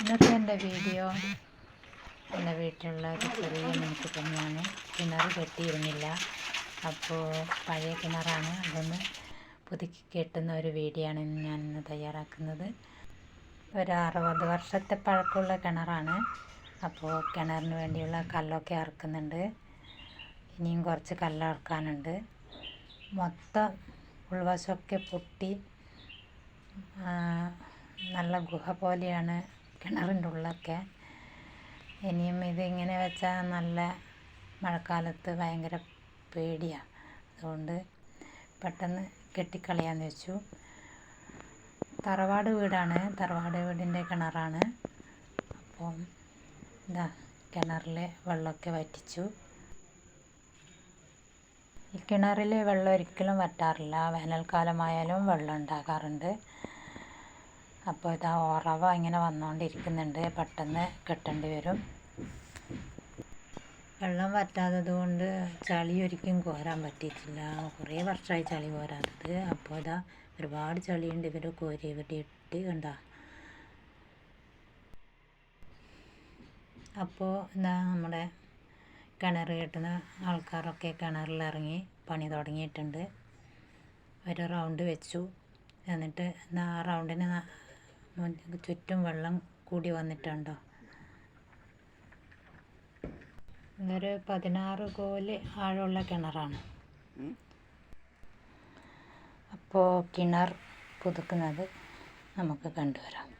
ഇന്നത്തെ എന്റെ വീഡിയോ എന്റെ വീട്ടിലുള്ള ഒരു ചെറിയ മിനിക്കുഞ്ഞാണ് കിണർ കെട്ടിയിരുന്നില്ല. അപ്പോൾ പഴയ കിണറാണ്. അതൊന്ന് പുതുക്കി കെട്ടുന്ന ഒരു വീഡിയോ ആണ് ഞാൻ ഇന്ന് തയ്യാറാക്കുന്നത്. ഒരു അറുപത് വർഷത്തെ പഴക്കമുള്ള കിണറാണ്. അപ്പോൾ കിണറിന് വേണ്ടിയുള്ള കല്ലൊക്കെ ഇറക്കുന്നുണ്ട് ഇനിയും കുറച്ച് കല്ല് ഇറക്കാനുണ്ട് മൊത്തം ഉൾവശമൊക്കെ പൊട്ടി നല്ല ഗുഹ പോലെയാണ് കിണറിന്റെ ഉള്ളൊക്കെ. ഇനിയും ഇതിങ്ങനെ വെച്ചാൽ നല്ല മഴക്കാലത്ത് ഭയങ്കര പേടിയാണ് അതുകൊണ്ട് പെട്ടെന്ന് കെട്ടിക്കളയാന്ന് വെച്ചു. തറവാട് വീടാണ്. തറവാട് വീടിന്റെ കിണറാണ്. അപ്പോൾ ഇതാ കിണറിലെ വെള്ളമൊക്കെ വറ്റിച്ചു. ഈ കിണറിൽ വെള്ളം ഒരിക്കലും വറ്റാറില്ല. വേനൽക്കാലമായാലും വെള്ളം ഉണ്ടാകാറുണ്ട്. അപ്പോൾ ഇതാ ഉറവ ഇങ്ങനെ വന്നുകൊണ്ടിരിക്കുന്നുണ്ട് പെട്ടെന്ന് കെട്ടേണ്ടി വരും. വെള്ളം വറ്റാത്തത് കൊണ്ട് ചളി ഒരിക്കലും കോരാൻ പറ്റിയിട്ടില്ല. കുറേ വർഷമായി ചളി കോരാത്തത്. അപ്പോൾ ഇതാ ഒരുപാട് ചളിയുണ്ട്. ഇവർ കോരി ഇവിടെ ഇട്ട് കണ്ട. അപ്പോൾ എന്താ നമ്മുടെ കിണർ കെട്ടുന്ന ആൾക്കാരൊക്കെ കിണറിലിറങ്ങി പണി തുടങ്ങിയിട്ടുണ്ട്. ഒരു റൗണ്ട് വെച്ചു. എന്നിട്ട് ആ റൗണ്ടിന് ചുറ്റും വെള്ളം കൂടി വന്നിട്ടുണ്ടോ? ഇതൊരു പതിനാറ് കോൽ ആഴമുള്ള കിണറാണ്. അപ്പോൾ കിണർ പുതുക്കുന്നത് നമുക്ക് കണ്ടുവരാം.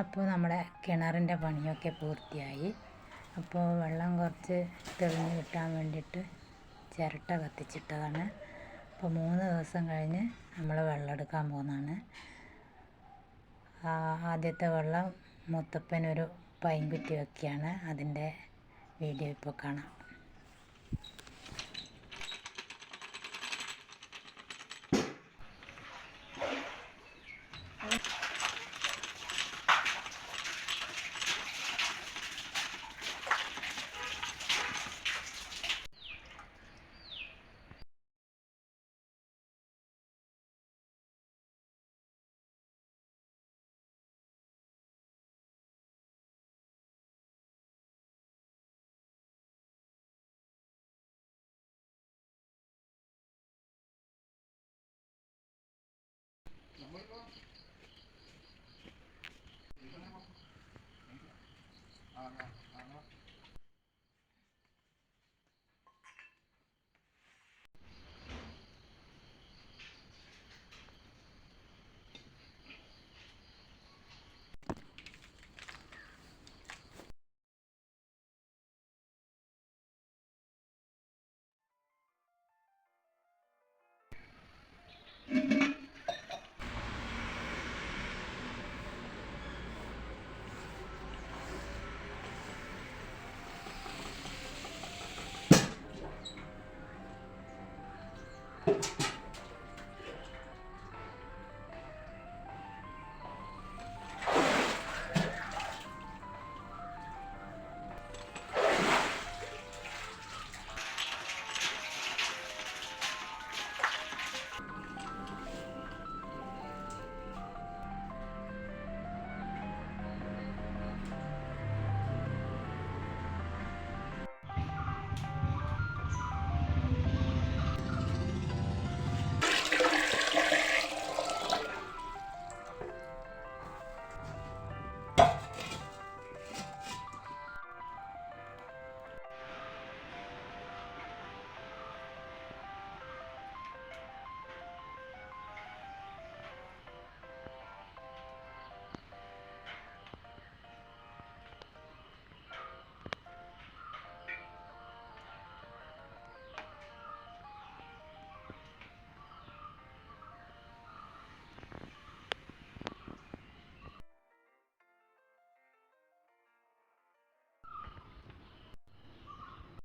അപ്പോൾ നമ്മുടെ കിണറിന്റെ പണിയൊക്കെ പൂർത്തിയായി. അപ്പോൾ വെള്ളം കുറച്ച് തെളിഞ്ഞ് കിട്ടാൻ വേണ്ടിയിട്ട് ചിരട്ട കത്തിച്ചിട്ടതാണ്. അപ്പോൾ മൂന്ന് ദിവസം കഴിഞ്ഞ് നമ്മൾ വെള്ളം എടുക്കാൻ പോകുന്നതാണ്. ആദ്യത്തെ വെള്ളം മുത്തപ്പനൊരു പൈൻകുറ്റി വയ്ക്കുകയാണ് അതിന്റെ വീഡിയോ ഇപ്പോൾ കാണാം. Uh-huh. Uh-huh.